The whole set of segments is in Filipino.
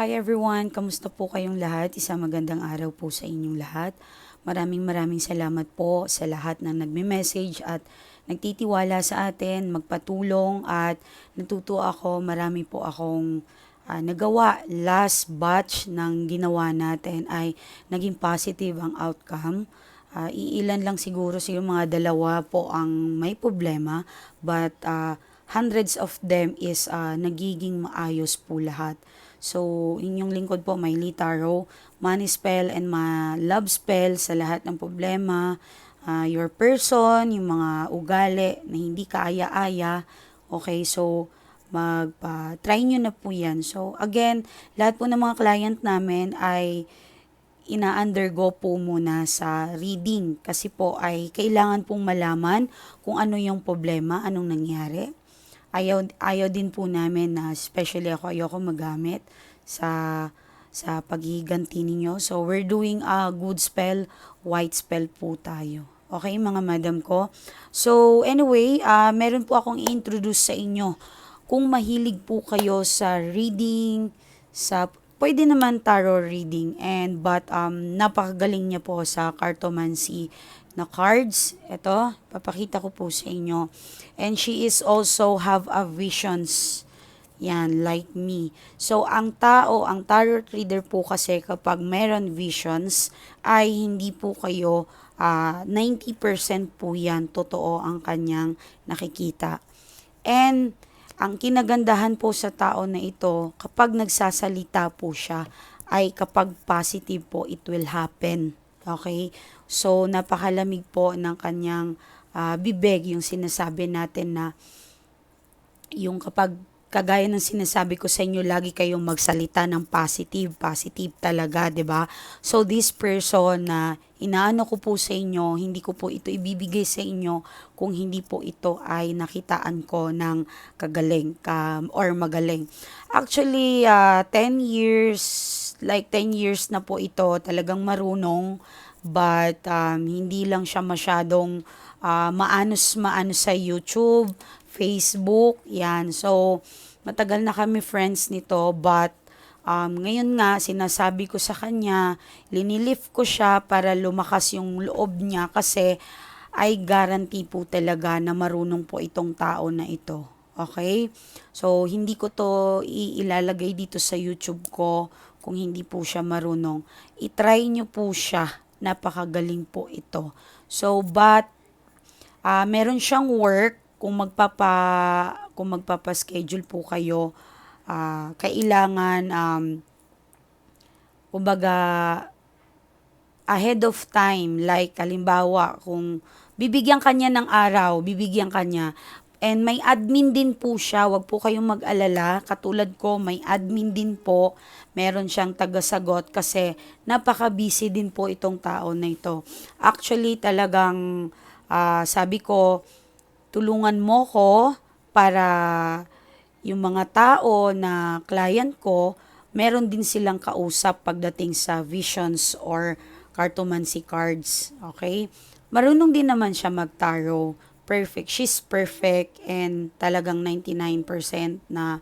Hi everyone, kamusta po kayong lahat? Isang magandang araw po sa inyong lahat. Maraming maraming salamat po sa lahat ng nagme-message at nagtitiwala sa atin, magpatulong at natuto ako, marami po akong ah, nagawa. Last batch ng ginawa natin ay naging positive ang outcome. Ah, iilan lang siguro siguro mga dalawa po ang may problema but ah, hundreds of them is ah, nagiging maayos po lahat. So, inyong lingkod po, may Taro, money spell and ma love spell sa lahat ng problema, ah, your person, yung mga ugali na hindi kaaya-aya. Okay, so magpa-try nyo na po yan. So, again, lahat po ng mga client namin ay ina-undergo po muna sa reading kasi po ay kailangan pong malaman kung ano yung problema, anong nangyari. Ayaw, ayaw din po namin na especially ako ayoko magamit sa sa paghiganti ninyo. So we're doing a good spell, white spell po tayo. Okay mga madam ko. So anyway, ah meron po akong i-introduce sa inyo. Kung mahilig po kayo sa reading, sa pwede naman tarot reading and but um napakagaling niya po sa cartomancy na cards. Ito, papakita ko po sa inyo. And she is also have a visions. Yan, like me. So, ang tao, ang tarot reader po kasi kapag meron visions, ay hindi po kayo, ah 90% po yan, totoo ang kanyang nakikita. And, ang kinagandahan po sa tao na ito, kapag nagsasalita po siya, ay kapag positive po, it will happen. Okay? So, napakalamig po ng kanyang ah, bibig, yung sinasabi natin na yung kapag kagaya ng sinasabi ko sa inyo, lagi kayong magsalita ng positive, positive talaga, ba? So this person na inaano ko po sa inyo, hindi ko po ito ibibigay sa inyo kung hindi po ito ay nakitaan ko ng kagaling ka, or magaling. Actually, ah, 10 years, like 10 years na po ito, talagang marunong, but um, hindi lang siya masyadong ah, maanos maanos sa YouTube, Facebook, yan. So, matagal na kami friends nito, but um, ngayon nga, sinasabi ko sa kanya, linilift ko siya para lumakas yung loob niya kasi ay guarantee po talaga na marunong po itong tao na ito. Okay? So, hindi ko to iilalagay dito sa YouTube ko kung hindi po siya marunong. I-try nyo po siya. Napakagaling po ito. So, but, ah meron siyang work kung magpapa kung magpapa-schedule po kayo ah kailangan um kumbaga ahead of time like halimbawa kung bibigyan kanya ng araw bibigyan kanya and may admin din po siya wag po kayong mag-alala katulad ko may admin din po meron siyang tagasagot kasi napaka-busy din po itong tao na ito actually talagang ah, sabi ko tulungan mo ko para yung mga tao na client ko, meron din silang kausap pagdating sa visions or cartomancy cards. Okay? Marunong din naman siya mag-tarot. Perfect. She's perfect and talagang 99% na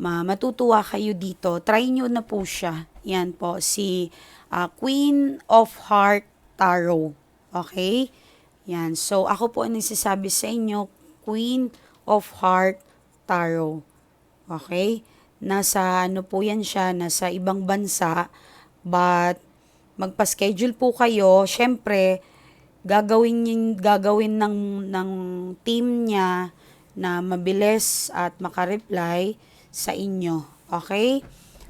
ma matutuwa kayo dito. Try nyo na po siya. Yan po, si ah, Queen of Heart Tarot. Okay? Yan. So, ako po ang nagsasabi sa inyo, Queen of Heart Tarot. Okay? Nasa ano po yan siya, nasa ibang bansa. But, magpa-schedule po kayo. Siyempre, gagawin, gagawin ng, ng team niya na mabilis at makareply sa inyo. Okay?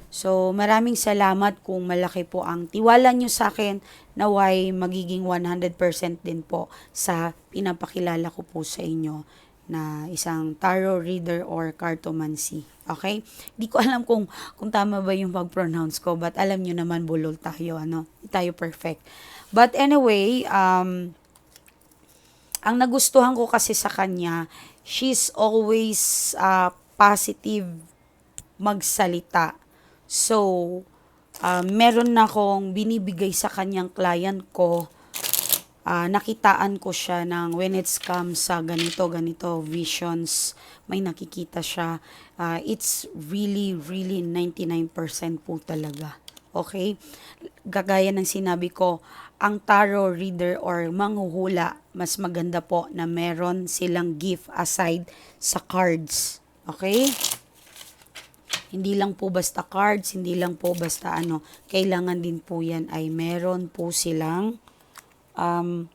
So, maraming salamat kung malaki po ang tiwala nyo sa akin naway magiging 100% din po sa pinapakilala ko po sa inyo na isang tarot reader or cartomancy. Okay? Di ko alam kung kung tama ba yung pag-pronounce ko, but alam nyo naman bulol tayo, ano? Di tayo perfect. But anyway, um, ang nagustuhan ko kasi sa kanya, she's always uh, positive magsalita. So, uh, meron na akong binibigay sa kanyang client ko ah, nakitaan ko siya ng when it's come sa ganito, ganito, visions, may nakikita siya. Ah, it's really, really 99% po talaga. Okay? Gagaya ng sinabi ko, ang tarot reader or manghuhula, mas maganda po na meron silang gift aside sa cards. Okay? Hindi lang po basta cards, hindi lang po basta ano, kailangan din po yan ay meron po silang um,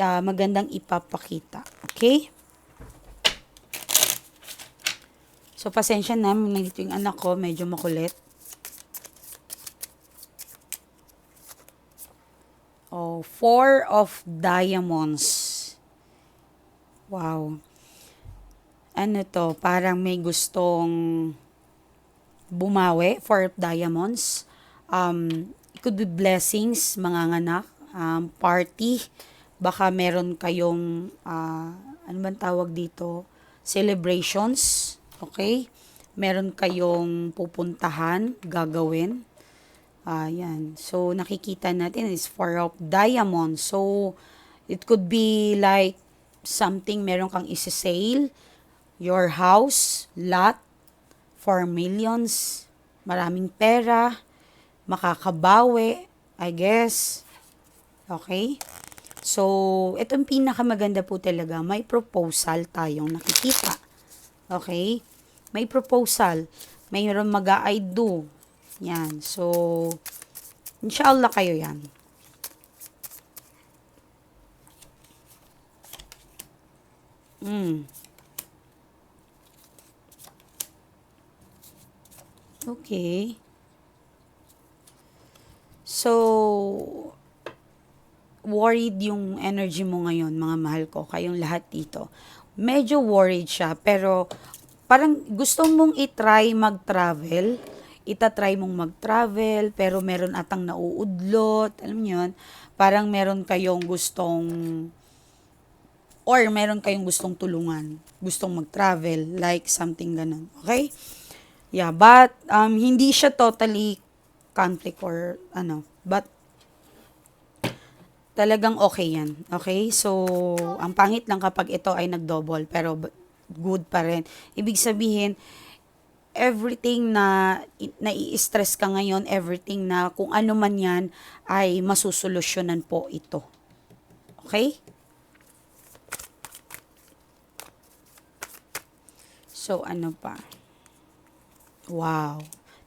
ah, magandang ipapakita. Okay? So, pasensya na, nandito yung anak ko, medyo makulit. Oh, four of diamonds. Wow. Ano to, parang may gustong bumawi, four of diamonds. Um, it could be blessings, mga nganak, um, party. Baka meron kayong, ah, ano bang tawag dito? Celebrations, okay? Meron kayong pupuntahan, gagawin. Ayan. So, nakikita natin is four of diamonds. So, it could be like something meron kang isi-sale, your house, lot, for millions, maraming pera, makakabawi, I guess. Okay? So, itong pinakamaganda po talaga, may proposal tayong nakikita. Okay? May proposal. Mayroon mag-I do. Yan. So, inshallah kayo yan. Mm. Okay. So, worried yung energy mo ngayon, mga mahal ko, kayong lahat dito. Medyo worried siya, pero parang gusto mong itry mag-travel, itatry mong mag-travel, pero meron atang nauudlot, alam niyo yun, parang meron kayong gustong, or meron kayong gustong tulungan, gustong mag-travel, like something ganun, okay? Yeah, but um, hindi siya totally conflict or ano, but talagang okay yan. Okay? So, ang pangit lang kapag ito ay nag-double, pero good pa rin. Ibig sabihin, everything na nai-stress ka ngayon, everything na kung ano man yan, ay masusolusyonan po ito. Okay? So, ano pa? Wow.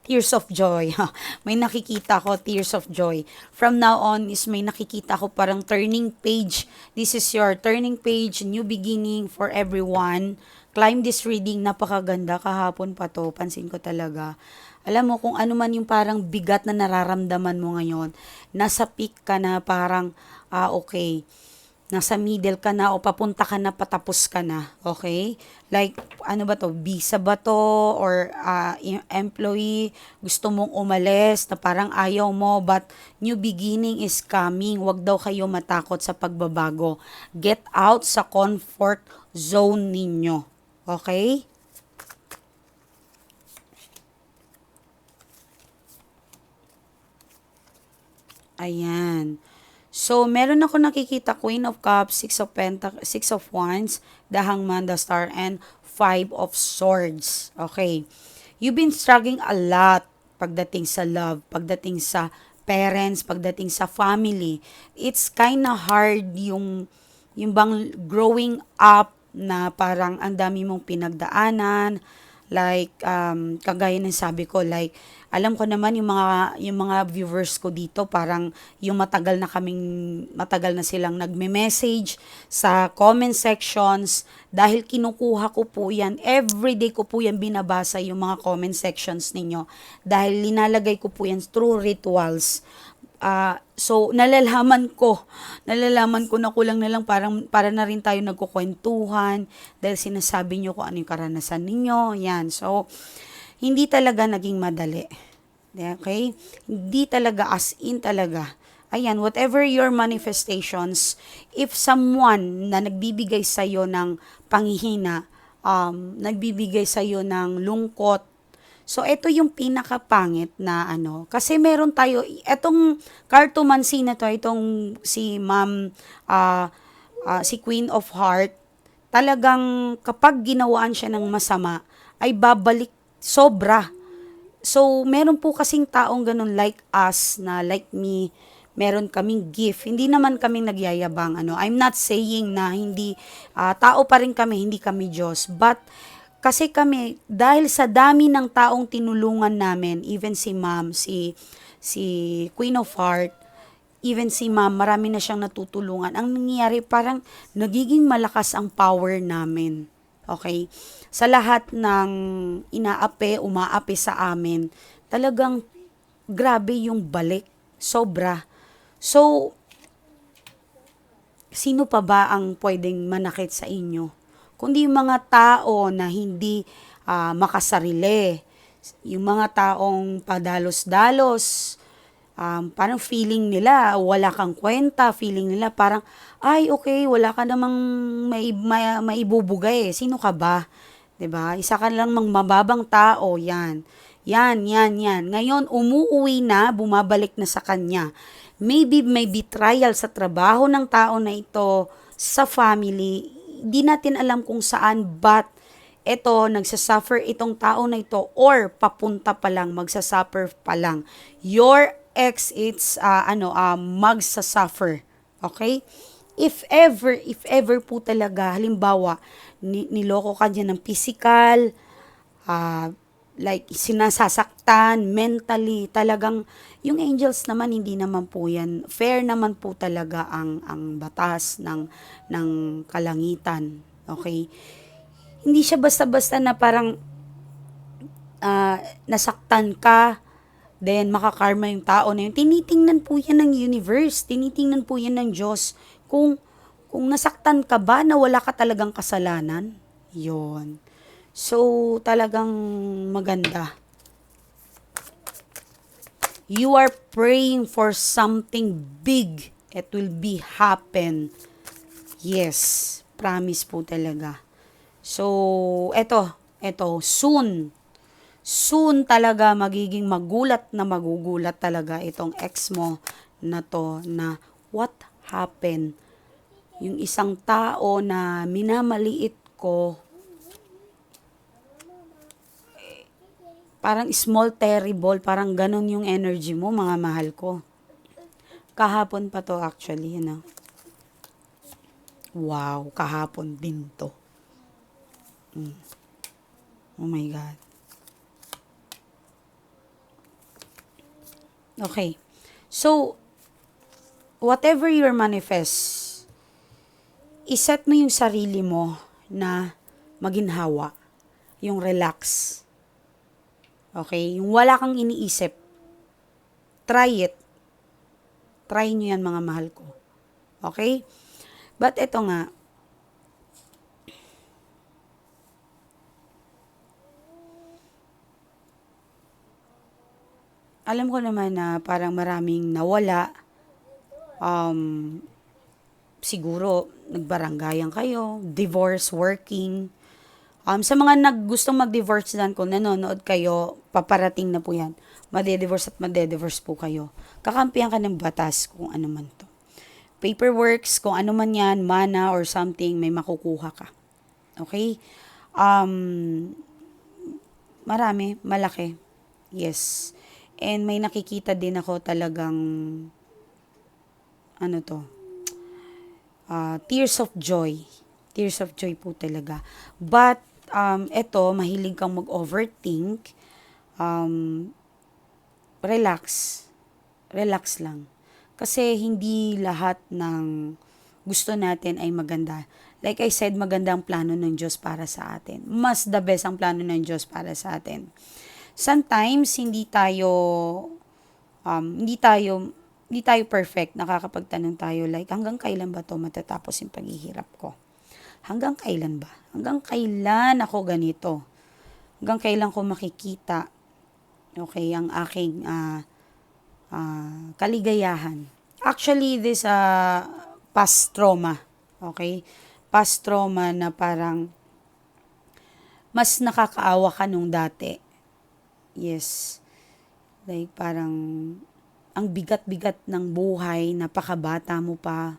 Tears of joy. may nakikita ko, tears of joy. From now on is may nakikita ko parang turning page. This is your turning page, new beginning for everyone. Climb this reading, napakaganda. Kahapon pa to, pansin ko talaga. Alam mo, kung ano man yung parang bigat na nararamdaman mo ngayon, nasa peak ka na parang, ah, okay, nasa middle ka na o papunta ka na patapos ka na, okay? Like, ano ba to, visa ba to or uh, employee, gusto mong umalis na parang ayaw mo but new beginning is coming. Huwag daw kayo matakot sa pagbabago. Get out sa comfort zone ninyo, okay? Ayan. So, meron ako nakikita Queen of Cups, Six of Pentac Six of Wands, the Hangman, the Star, and Five of Swords. Okay. You've been struggling a lot pagdating sa love, pagdating sa parents, pagdating sa family. It's kind of hard yung, yung bang growing up na parang ang dami mong pinagdaanan, like um, kagaya ng sabi ko like alam ko naman yung mga yung mga viewers ko dito parang yung matagal na kaming matagal na silang nagme-message sa comment sections. Dahil kinukuha ko po yan everyday ko po yan binabasa yung mga comment sections ninyo. Dahil linalagay ko po yan through rituals Ah, so nalalaman ko, nalalaman ko na kulang na lang parang para na rin tayo nagkukwentuhan dahil sinasabi niyo kung ano yung karanasan ninyo. Yan. So hindi talaga naging madali. Okay? Hindi talaga as in talaga. Ayan, whatever your manifestations, if someone na nagbibigay sa iyo ng panghihina, um, nagbibigay sa iyo ng lungkot, So, ito yung pinakapangit na ano. Kasi meron tayo, etong cartomancy na to, itong si ma'am, ah, ah, si Queen of Heart, talagang kapag ginawaan siya ng masama, ay babalik sobra. So, meron po kasing taong ganun like us, na like me, meron kaming gift. Hindi naman kaming nagyayabang. Ano. I'm not saying na hindi, ah, tao pa rin kami, hindi kami Diyos. But, kasi kami, dahil sa dami ng taong tinulungan namin, even si ma'am, si, si Queen of Heart, even si ma'am, marami na siyang natutulungan. Ang nangyayari, parang nagiging malakas ang power namin. Okay? Sa lahat ng inaapi, umaapi sa amin, talagang grabe yung balik. Sobra. So, sino pa ba ang pwedeng manakit sa inyo? Kundi yung mga tao na hindi ah, makasarili. Yung mga taong padalos-dalos, um, parang feeling nila, wala kang kwenta, feeling nila parang, ay okay, wala ka namang may, may, maibubugay eh. Sino ka ba? ba? Isa ka lang mang mababang tao, yan. Yan, yan, yan. Ngayon, umuuwi na, bumabalik na sa kanya. Maybe may betrayal sa trabaho ng tao na ito, sa family, di natin alam kung saan, but ito, nagsasuffer itong tao na ito, or papunta pa lang, magsasuffer pa lang. Your ex, it's, uh, ano, uh, magsasuffer. Okay? If ever, if ever po talaga, halimbawa, ni- niloko ka niya ng physical, ah, like sinasasaktan mentally talagang yung angels naman hindi naman po yan. Fair naman po talaga ang ang batas ng ng kalangitan okay? Hindi siya basta-basta na parang ah, nasaktan ka then makakarma yung tao na yun. Tinitingnan po yan ng universe tinitingnan po yan ng Diyos. Kung kung nasaktan ka ba na wala ka talagang kasalanan? Yon So, talagang maganda. You are praying for something big. It will be happen. Yes, promise po talaga. So, eto, eto, soon. Soon talaga magiging magulat na magugulat talaga itong ex mo na to na what happened. Yung isang tao na minamaliit ko, Parang small terrible, parang ganun yung energy mo, mga mahal ko. Kahapon pa to actually, you know. Wow, kahapon din to. Mm. Oh my God. Okay. So, whatever your manifest, iset mo yung sarili mo na maginhawa, yung relax Okay? Yung wala kang iniisip. Try it. Try nyo yan mga mahal ko. Okay? But eto nga, alam ko naman na parang maraming nawala. Um, siguro, nagbaranggayan kayo, divorce, working, Um, sa mga naggustong mag-divorce dyan, kung nanonood kayo, paparating na po yan. Made-divorce at made-divorce po kayo. Kakampihan ka ng batas kung ano man to. Paperworks, kung ano man yan, mana or something, may makukuha ka. Okay? Um, marami, malaki. Yes. And may nakikita din ako talagang, ano to, uh, tears of joy. Tears of joy po talaga. But, um, eto, mahilig kang mag-overthink, um, relax. Relax lang. Kasi hindi lahat ng gusto natin ay maganda. Like I said, maganda ang plano ng Diyos para sa atin. Mas the best ang plano ng Diyos para sa atin. Sometimes, hindi tayo, um, hindi tayo, hindi tayo perfect. Nakakapagtanong tayo like, hanggang kailan ba to matatapos yung paghihirap ko? Hanggang kailan ba? Hanggang kailan ako ganito? Hanggang kailan ko makikita okay, ang aking uh, uh, kaligayahan. Actually, this uh, past trauma. Okay? Past trauma na parang mas nakakaawa ka nung dati. Yes. Like parang ang bigat-bigat ng buhay, napakabata mo pa,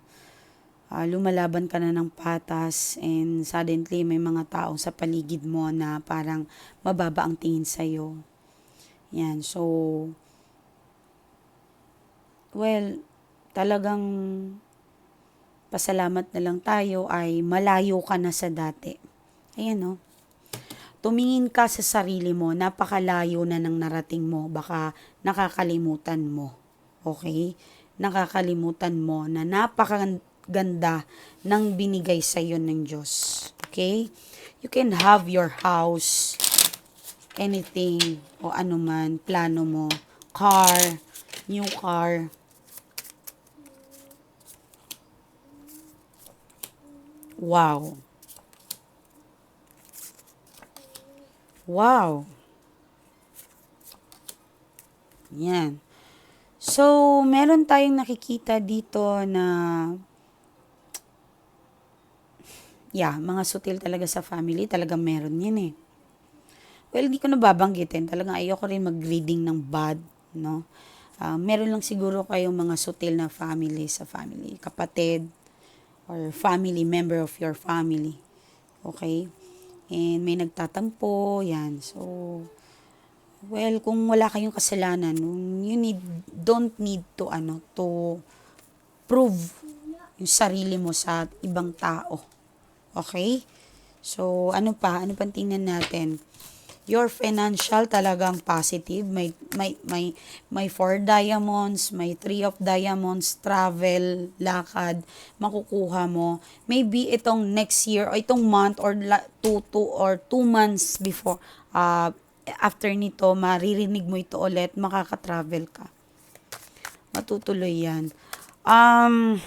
ah, lumalaban ka na ng patas and suddenly may mga taong sa paligid mo na parang mababa ang tingin sa'yo. Yan, so, well, talagang pasalamat na lang tayo ay malayo ka na sa dati. Ayan, no? Tumingin ka sa sarili mo, napakalayo na ng narating mo, baka nakakalimutan mo. Okay? Nakakalimutan mo na napakaganda ng binigay sa iyo ng Diyos. Okay? You can have your house, anything, o anuman, plano mo, car, new car, Wow. Wow. Yan. So, meron tayong nakikita dito na yeah, mga sutil talaga sa family, talagang meron yan eh. Well, di ko na babanggitin. Talagang ayoko rin mag-reading ng bad, no? Ah, meron lang siguro kayong mga sutil na family sa family. Kapatid, or family member of your family. Okay? And may nagtatampo, yan. So, well, kung wala kayong kasalanan, you need, don't need to, ano, to prove yung sarili mo sa ibang tao. Okay? So, ano pa? Ano pang tingnan natin? Your financial talagang positive. May, may, may, may four diamonds, may three of diamonds, travel, lakad, makukuha mo. Maybe itong next year, or itong month, or two, two, or two months before, uh, after nito, maririnig mo ito ulit, makaka-travel ka. Matutuloy yan. Um,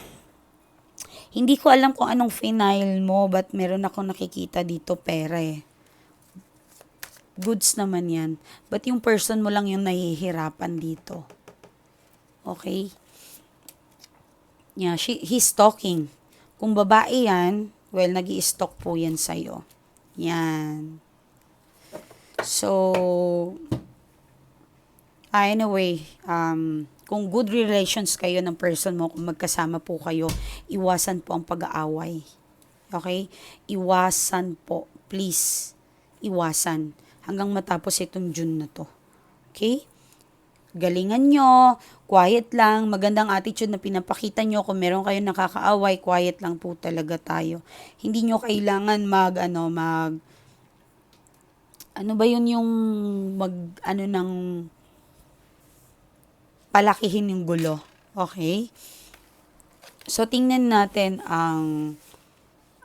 hindi ko alam kung anong final mo, but meron ako nakikita dito pera goods naman yan. But yung person mo lang yung nahihirapan dito. Okay? Yeah, she, he's talking. Kung babae yan, well, nag stalk po yan sa'yo. Yan. So, anyway, um, kung good relations kayo ng person mo, kung magkasama po kayo, iwasan po ang pag-aaway. Okay? Iwasan po. Please. Iwasan hanggang matapos itong June na to. Okay? Galingan nyo, quiet lang, magandang attitude na pinapakita nyo. Kung meron kayong nakakaaway, quiet lang po talaga tayo. Hindi nyo kailangan mag, ano, mag, ano ba yun yung mag, ano ng, palakihin yung gulo. Okay? So, tingnan natin ang,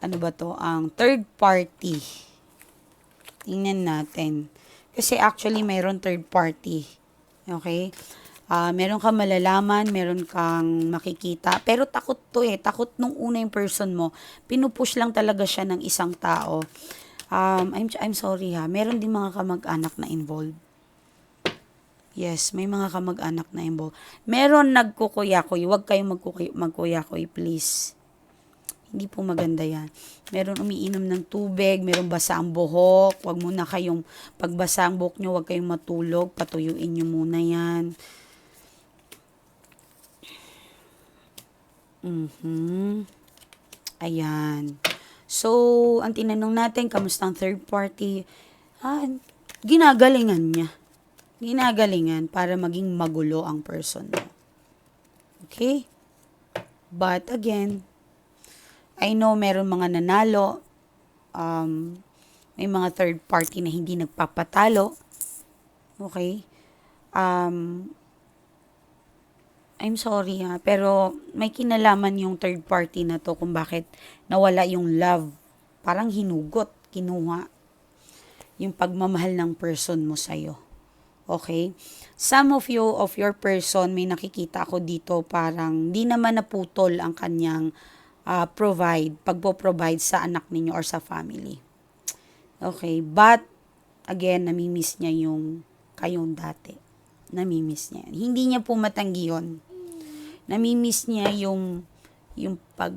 ano ba to, ang third party Tingnan natin. Kasi actually, mayroon third party. Okay? Uh, meron kang malalaman, meron kang makikita. Pero takot to eh. Takot nung una yung person mo. Pinupush lang talaga siya ng isang tao. Um, I'm, I'm sorry ha. Meron din mga kamag-anak na involved. Yes, may mga kamag-anak na involved. Meron nagkukuyakoy. Huwag kayong magkukuyakoy, please. Hindi po maganda yan. Meron umiinom ng tubig, meron basa ang buhok. Huwag muna kayong, pagbasa ang buhok nyo, huwag kayong matulog. Patuyuin nyo muna yan. Mm-hmm. Ayan. So, ang tinanong natin, kamusta ang third party? Ah, ginagalingan niya. Ginagalingan para maging magulo ang person mo. Okay? But again, I know meron mga nanalo, um, may mga third party na hindi nagpapatalo. Okay? Um, I'm sorry ha, pero may kinalaman yung third party na to kung bakit nawala yung love. Parang hinugot, kinuha yung pagmamahal ng person mo sa'yo. Okay? Some of you, of your person, may nakikita ako dito parang di naman naputol ang kanyang uh, provide, pagpo-provide sa anak ninyo or sa family. Okay, but again, namimiss niya yung kayong dati. Namimiss niya. Hindi niya po matanggi yun. Namimiss niya yung yung pag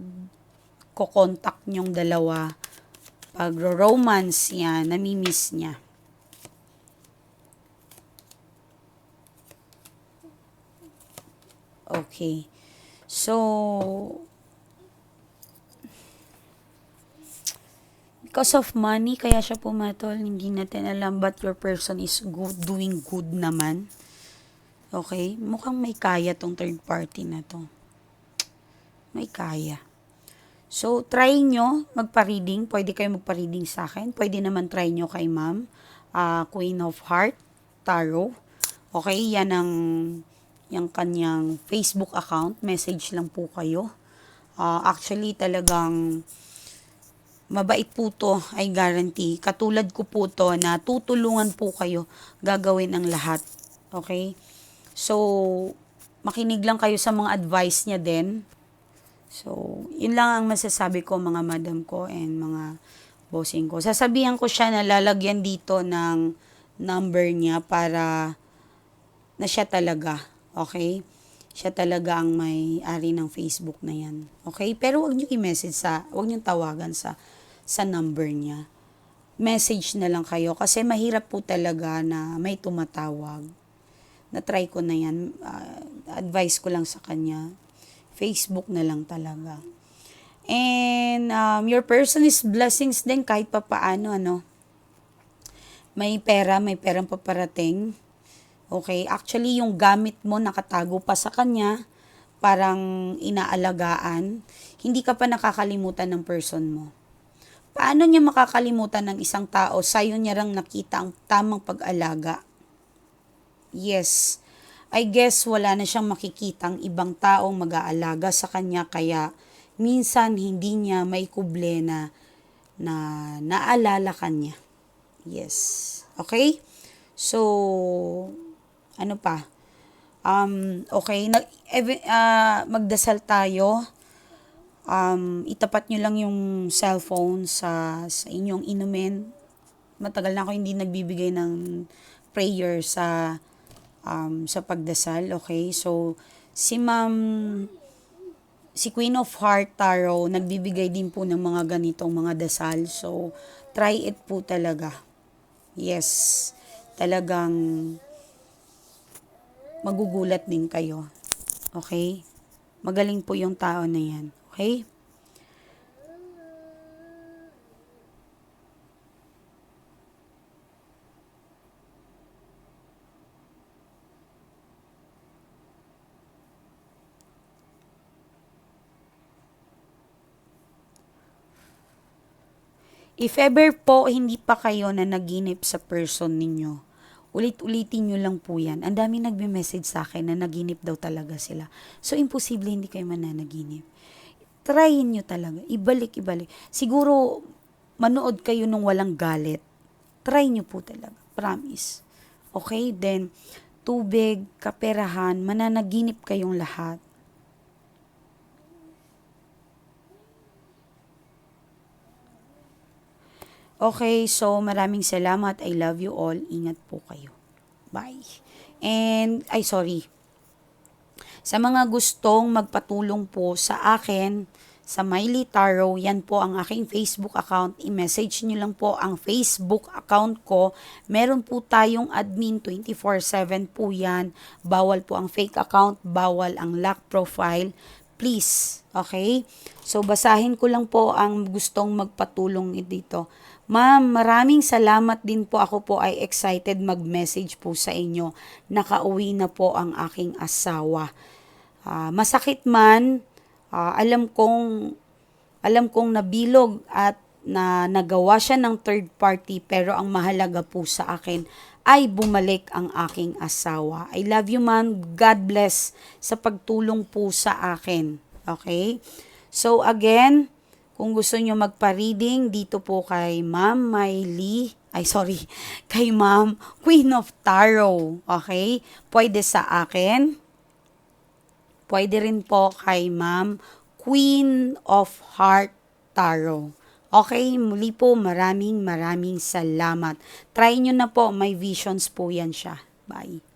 kokontak niyong dalawa, pag romance niya, namimiss niya. Okay. So, because of money, kaya siya pumatol, hindi natin alam, but your person is good, doing good naman. Okay? Mukhang may kaya tong third party na to. May kaya. So, try nyo magpa-reading. Pwede kayo magpa-reading sa akin. Pwede naman try nyo kay ma'am. ah, Queen of Heart, Tarot. Okay, yan ang yung kanyang Facebook account. Message lang po kayo. Ah, actually, talagang mabait po to, I guarantee. Katulad ko po to na tutulungan po kayo gagawin ang lahat. Okay? So, makinig lang kayo sa mga advice niya din. So, yun lang ang masasabi ko mga madam ko and mga bossing ko. Sasabihan ko siya na lalagyan dito ng number niya para na siya talaga. Okay? Siya talaga ang may-ari ng Facebook na yan. Okay? Pero wag niyo i-message sa, wag niyo tawagan sa sa number niya. Message na lang kayo kasi mahirap po talaga na may tumatawag. Na-try ko na yan. Ah, advice ko lang sa kanya. Facebook na lang talaga. And um, your person is blessings din kahit pa paano, ano. May pera, may perang paparating. Okay, actually yung gamit mo nakatago pa sa kanya, parang inaalagaan, hindi ka pa nakakalimutan ng person mo. Paano niya makakalimutan ng isang tao, sa'yo niya lang nakita ang tamang pag-alaga? Yes, I guess wala na siyang makikitang ibang taong mag-aalaga sa kanya kaya minsan hindi niya may kuble na, na naalala kanya. Yes. Okay? So, ano pa? Um, okay, nag, ah, magdasal tayo. Um, itapat nyo lang yung cellphone sa, sa inyong inumin. Matagal na ako hindi nagbibigay ng prayer sa um, sa pagdasal, okay? So, si Ma'am, si Queen of Heart Tarot, nagbibigay din po ng mga ganitong mga dasal. So, try it po talaga. Yes, talagang magugulat din kayo. Okay? Magaling po yung tao na yan. Okay? If ever po hindi pa kayo na naginip sa person ninyo, ulit-ulitin nyo lang po yan. Ang dami nagme-message sa akin na naginip daw talaga sila. So, imposible hindi kayo mananaginip. Tryin nyo talaga. Ibalik, ibalik. Siguro, manood kayo nung walang galit. Try nyo po talaga. Promise. Okay? Then, tubig, kaperahan, mananaginip kayong lahat. Okay, so maraming salamat. I love you all. Ingat po kayo. Bye. And, ay sorry. Sa mga gustong magpatulong po sa akin, sa Miley Taro, yan po ang aking Facebook account. I-message nyo lang po ang Facebook account ko. Meron po tayong admin 24-7 po yan. Bawal po ang fake account, bawal ang lock profile. Please, okay? So, basahin ko lang po ang gustong magpatulong dito. Ma'am, maraming salamat din po. Ako po ay excited mag-message po sa inyo. Nakauwi na po ang aking asawa. Ah, masakit man, ah, alam kong alam kong nabilog at na nagawa siya ng third party pero ang mahalaga po sa akin ay bumalik ang aking asawa. I love you man. God bless sa pagtulong po sa akin. Okay? So again, kung gusto nyo magpa-reading, dito po kay Ma'am Miley, ay sorry, kay Ma'am Queen of Tarot. Okay? Pwede sa akin. Pwede rin po kay Ma'am Queen of Heart Tarot. Okay, muli po maraming maraming salamat. Try nyo na po, may visions po yan siya. Bye.